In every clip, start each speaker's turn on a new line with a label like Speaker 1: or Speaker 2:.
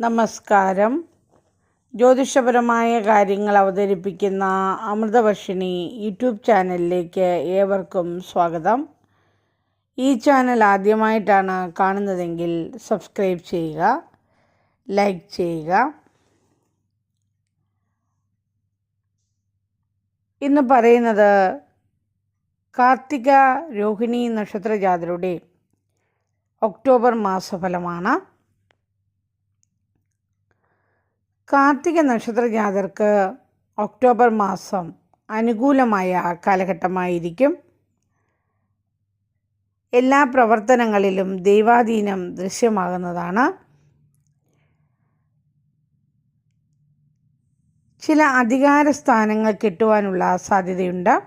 Speaker 1: നമസ്കാരം. ജ്യോതിഷപരമായ കാര്യങ്ങൾ അവതരിപ്പിക്കുന്ന അമൃതവർഷിണി യൂട്യൂബ് ചാനലിലേക്ക് ഏവർക്കും സ്വാഗതം. ഈ ചാനൽ ആദ്യമായിട്ടാണ് കാണുന്നതെങ്കിൽ സബ്സ്ക്രൈബ് ചെയ്യുക ലൈക്ക് ചെയ്യുക. ഇന്ന് പറയുന്നത് കാർത്തിക രോഹിണി നക്ഷത്രജാതരുടെ ഒക്ടോബർ മാസഫലമാണ്. കാർത്തിക നക്ഷത്ര ജാതർക്ക് ഒക്ടോബർ മാസം അനുകൂലമായ കാലഘട്ടമായിരിക്കും. എല്ലാ പ്രവർത്തനങ്ങളിലും ദൈവാധീനം ദൃശ്യമാകുന്നതാണ്. ചില അധികാര സ്ഥാനങ്ങൾ കിട്ടുവാനുള്ള സാധ്യതയുണ്ട്.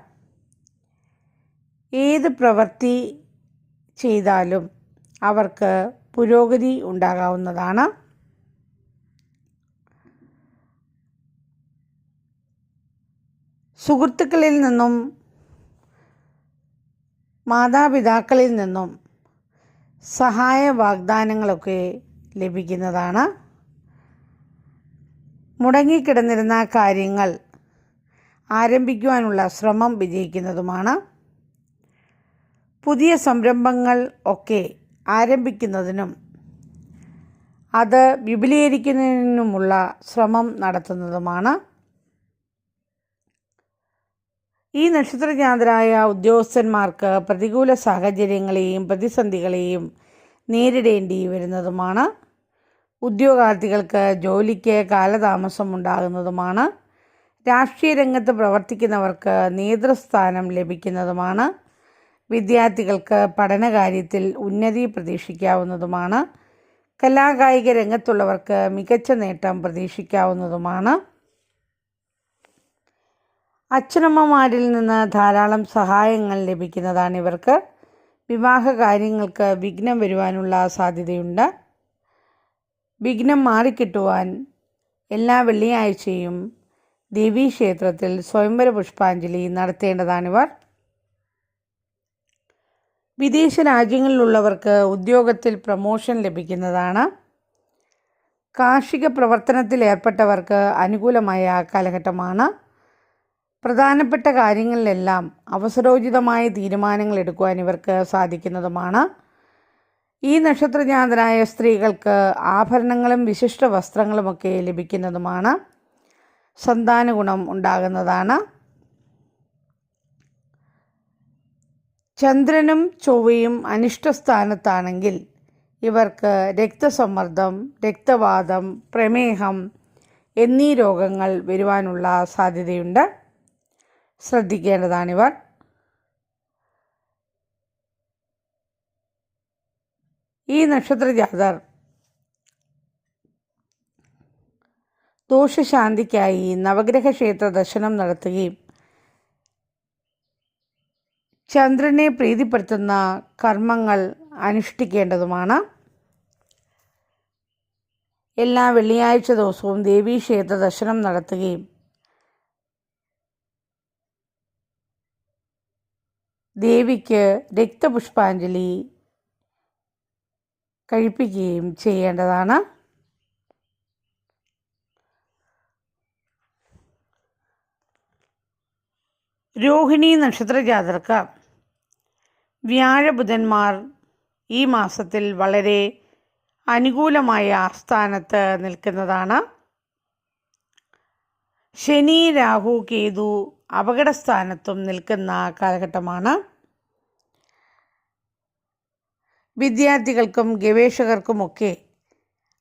Speaker 1: ഏത് പ്രവൃത്തി ചെയ്താലും അവർക്ക് പുരോഗതി ഉണ്ടാകാവുന്നതാണ്. സുഹൃത്തുക്കളിൽ നിന്നും മാതാപിതാക്കളിൽ നിന്നും സഹായ വാഗ്ദാനങ്ങളൊക്കെ ലഭിക്കുന്നതാണ്. മുടങ്ങിക്കിടന്നിരുന്ന കാര്യങ്ങൾ ആരംഭിക്കുവാനുള്ള ശ്രമം വിജയിക്കുന്നതുമാണ്. പുതിയ സംരംഭങ്ങൾ ഒക്കെ ആരംഭിക്കുന്നതിനും അത് വിപുലീകരിക്കുന്നതിനുമുള്ള ശ്രമം നടത്തുന്നതുമാണ്. ഈ നക്ഷത്രജാതരായ ഉദ്യോഗസ്ഥന്മാർക്ക് പ്രതികൂല സാഹചര്യങ്ങളെയും പ്രതിസന്ധികളെയും നേരിടേണ്ടി വരുന്നതുമാണ്. ഉദ്യോഗാർത്ഥികൾക്ക് ജോലിക്ക് കാലതാമസം ഉണ്ടാകുന്നതുമാണ്. രാഷ്ട്രീയ രംഗത്ത് പ്രവർത്തിക്കുന്നവർക്ക് നേതൃസ്ഥാനം ലഭിക്കുന്നതുമാണ്. വിദ്യാർത്ഥികൾക്ക് പഠനകാര്യത്തിൽ ഉന്നതി പ്രതീക്ഷിക്കാവുന്നതുമാണ്. കലാകായിക രംഗത്തുള്ളവർക്ക് മികച്ച നേട്ടം പ്രതീക്ഷിക്കാവുന്നതുമാണ്. അച്ഛനമ്മമാരിൽ നിന്ന് ധാരാളം സഹായങ്ങൾ ലഭിക്കുന്നതാണ് ഇവർക്ക്. വിവാഹ കാര്യങ്ങൾക്ക് വിഘ്നം വരുവാനുള്ള സാധ്യതയുണ്ട്. വിഘ്നം മാറിക്കിട്ടുവാൻ എല്ലാ വെള്ളിയാഴ്ചയും ദേവീക്ഷേത്രത്തിൽ സ്വയംവര പുഷ്പാഞ്ജലി നടത്തേണ്ടതാണിവർ. വിദേശ രാജ്യങ്ങളിലുള്ളവർക്ക് ഉദ്യോഗത്തിൽ പ്രമോഷൻ ലഭിക്കുന്നതാണ്. കാർഷിക പ്രവർത്തനത്തിൽ ഏർപ്പെട്ടവർക്ക് അനുകൂലമായ കാലഘട്ടമാണ്. പ്രധാനപ്പെട്ട കാര്യങ്ങളിലെല്ലാം അവസരോചിതമായ തീരുമാനങ്ങൾ എടുക്കുവാൻ ഇവർക്ക് സാധിക്കുന്നതുമാണ്. ഈ നക്ഷത്രജാതരായ സ്ത്രീകൾക്ക് ആഭരണങ്ങളും വിശിഷ്ട വസ്ത്രങ്ങളുമൊക്കെ ലഭിക്കുന്നതുമാണ്. സന്താന ഗുണം ഉണ്ടാകുന്നതാണ്. ചന്ദ്രനും ചൊവ്വയും അനിഷ്ടസ്ഥാനത്താണെങ്കിൽ ഇവർക്ക് രക്തസമ്മർദ്ദം രക്തവാദം പ്രമേഹം എന്നീ രോഗങ്ങൾ വരുവാനുള്ള സാധ്യതയുണ്ട്. ശ്രദ്ധിക്കേണ്ടതാണിവർ. ഈ നക്ഷത്ര നക്ഷത്രജാതർ ദോഷശാന്തിക്കായി നവഗ്രഹ ക്ഷേത്ര ദർശനം നടത്തുകയും ചന്ദ്രനെ പ്രീതിപ്പെടുത്തുന്ന കർമ്മങ്ങൾ അനുഷ്ഠിക്കേണ്ടതുമാണ്. എല്ലാ വെള്ളിയാഴ്ച ദിവസവും ദേവീ ക്ഷേത്ര ദർശനം നടത്തുകയും ദേവിക്ക് രക്തപുഷ്പാഞ്ജലി കഴിപ്പിക്കുകയും ചെയ്യേണ്ടതാണ്. രോഹിണി നക്ഷത്ര ജാതർക്ക് വ്യാഴബുധന്മാർ ഈ മാസത്തിൽ വളരെ അനുകൂലമായ സ്ഥാനത്ത് നിൽക്കുന്നതാണ്. ശനി രാഹു കേതു അപകടസ്ഥാനത്തും നിൽക്കുന്ന കാലഘട്ടമാണ്. വിദ്യാർത്ഥികൾക്കും ഗവേഷകർക്കുമൊക്കെ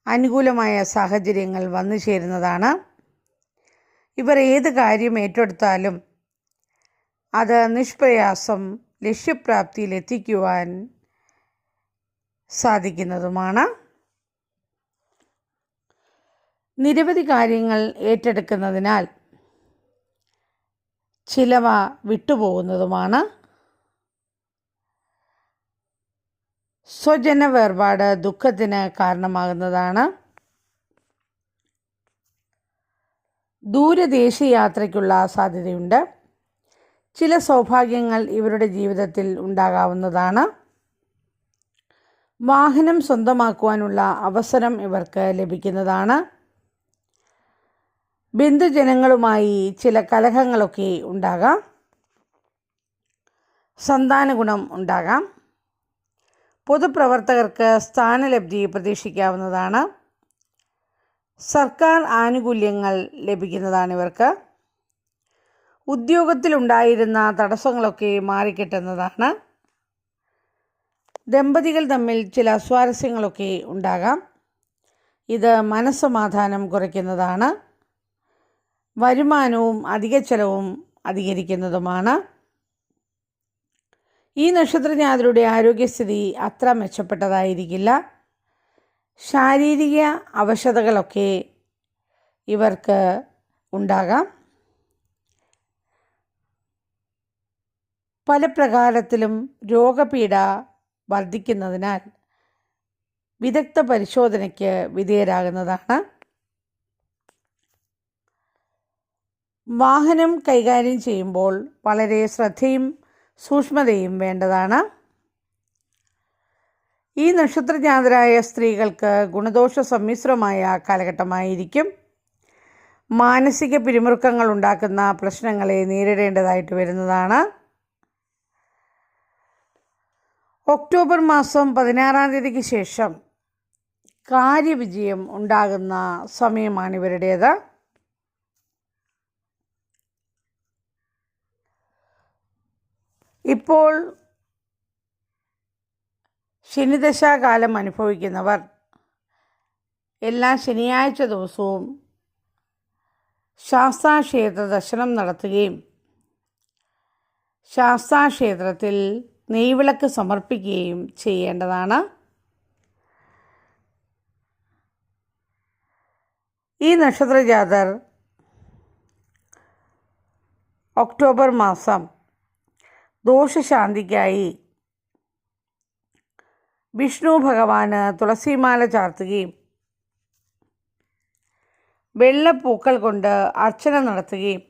Speaker 1: അനുകൂലമായ സാഹചര്യങ്ങൾ വന്നു ചേരുന്നതാണ്. ഇവർ ഏത് കാര്യം ഏറ്റെടുത്താലും അത് നിഷ്പ്രയാസം ലക്ഷ്യപ്രാപ്തിയിലെത്തിക്കുവാൻ സാധിക്കുന്നതുമാണ്. നിരവധി കാര്യങ്ങൾ ഏറ്റെടുക്കുന്നതിനാൽ ചിലവ വിട്ടുപോകുന്നതുമാണ്. സ്വജന വേർപാട് ദുഃഖത്തിന് കാരണമാകുന്നതാണ്. ദൂരദേശയാത്രയ്ക്കുള്ള സാധ്യതയുണ്ട്. ചില സൗഭാഗ്യങ്ങൾ ഇവരുടെ ജീവിതത്തിൽ ഉണ്ടാകാവുന്നതാണ്. വാഹനം സ്വന്തമാക്കുവാനുള്ള അവസരം ഇവർക്ക് ലഭിക്കുന്നതാണ്. ബന്ധുജനങ്ങളുമായി ചില കലഹങ്ങളൊക്കെ ഉണ്ടാകാം. സന്താന ഗുണം ഉണ്ടാകാം. പൊതുപ്രവർത്തകർക്ക് സ്ഥാനലബ്ധി പ്രതീക്ഷിക്കാവുന്നതാണ്. സർക്കാർ ആനുകൂല്യങ്ങൾ ലഭിക്കുന്നതാണ് ഇവർക്ക്. ഉദ്യോഗത്തിലുണ്ടായിരുന്ന തടസ്സങ്ങളൊക്കെ മാറിക്കിട്ടുന്നതാണ്. ദമ്പതികൾ തമ്മിൽ ചില സ്വാരസ്യങ്ങളൊക്കെ ഉണ്ടാകാം. ഇത് മനസ്സമാധാനം കുറയ്ക്കുന്നതാണ്. വരുമാനവും അധിക ചെലവും അധികരിക്കുന്നതുമാണ്. ഈ നക്ഷത്രജ്ഞാതരുടെ ആരോഗ്യസ്ഥിതി അത്ര മെച്ചപ്പെട്ടതായിരിക്കില്ല. ശാരീരിക അവശതകളൊക്കെ ഇവർക്ക് ഉണ്ടാകാം. പല പ്രകാരത്തിലും രോഗപീഠ വർദ്ധിക്കുന്നതിനാൽ വിദഗ്ധ പരിശോധനയ്ക്ക് വിധേയരാകുന്നതാണ്. വാഹനം കൈകാര്യം ചെയ്യുമ്പോൾ വളരെ ശ്രദ്ധയും സൂക്ഷ്മതയും വേണ്ടതാണ്. ഈ നക്ഷത്രജാതരായ സ്ത്രീകൾക്ക് ഗുണദോഷ സമ്മിശ്രമായ കാലഘട്ടമായിരിക്കും. മാനസിക പിരിമുറുക്കങ്ങൾ ഉണ്ടാക്കുന്ന പ്രശ്നങ്ങളെ നേരിടേണ്ടതായിട്ട് വരുന്നതാണ്. ഒക്ടോബർ മാസം പതിനാറാം തീയതിക്ക് ശേഷം കാര്യവിജയം ഉണ്ടാകുന്ന സമയമാണ് ഇവരുടേത്. ഇപ്പോൾ ശനിദശാകാലം അനുഭവിക്കുന്നവർ എല്ലാ ശനിയാഴ്ച ദിവസവും ശാസ്താക്ഷേത്ര ദർശനം നടത്തുകയും ശാസ്താക്ഷേത്രത്തിൽ നെയ്വിളക്ക് സമർപ്പിക്കുകയും ചെയ്യേണ്ടതാണ്. ഈ നക്ഷത്രജാതർ ഒക്ടോബർ മാസം ദോഷശാന്തിക്കായി വിഷ്ണു ഭഗവാന് തുളസിമാല ചാർത്തുകയും വെള്ളപ്പൂക്കൾ കൊണ്ട് അർച്ചന നടത്തുകയും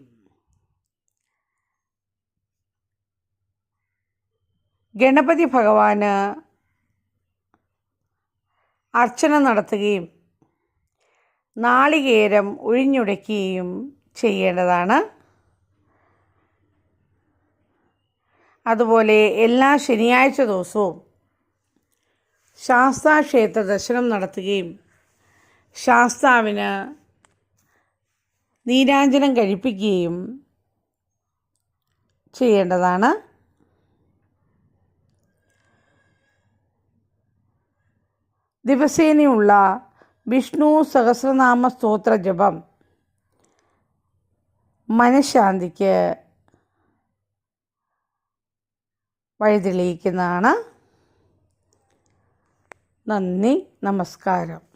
Speaker 1: ഗണപതി ഭഗവാന് അർച്ചന നടത്തുകയും നാളികേരം ഒഴിഞ്ഞുടയ്ക്കുകയും ചെയ്യേണ്ടതാണ്. അതുപോലെ എല്ലാ ശനിയാഴ്ച ദിവസവും ശാസ്താക്ഷേത്ര ദർശനം നടത്തുകയും ശാസ്താവിന് നീരാഞ്ജനം കഴിപ്പിക്കുകയും ചെയ്യേണ്ടതാണ്. ദിവസേനയുള്ള വിഷ്ണു സഹസ്രനാമ സ്തോത്ര ജപം മനഃശാന്തിക്ക് വഴിതെളിയിക്കുന്നതാണ്. നന്ദി നമസ്കാരം.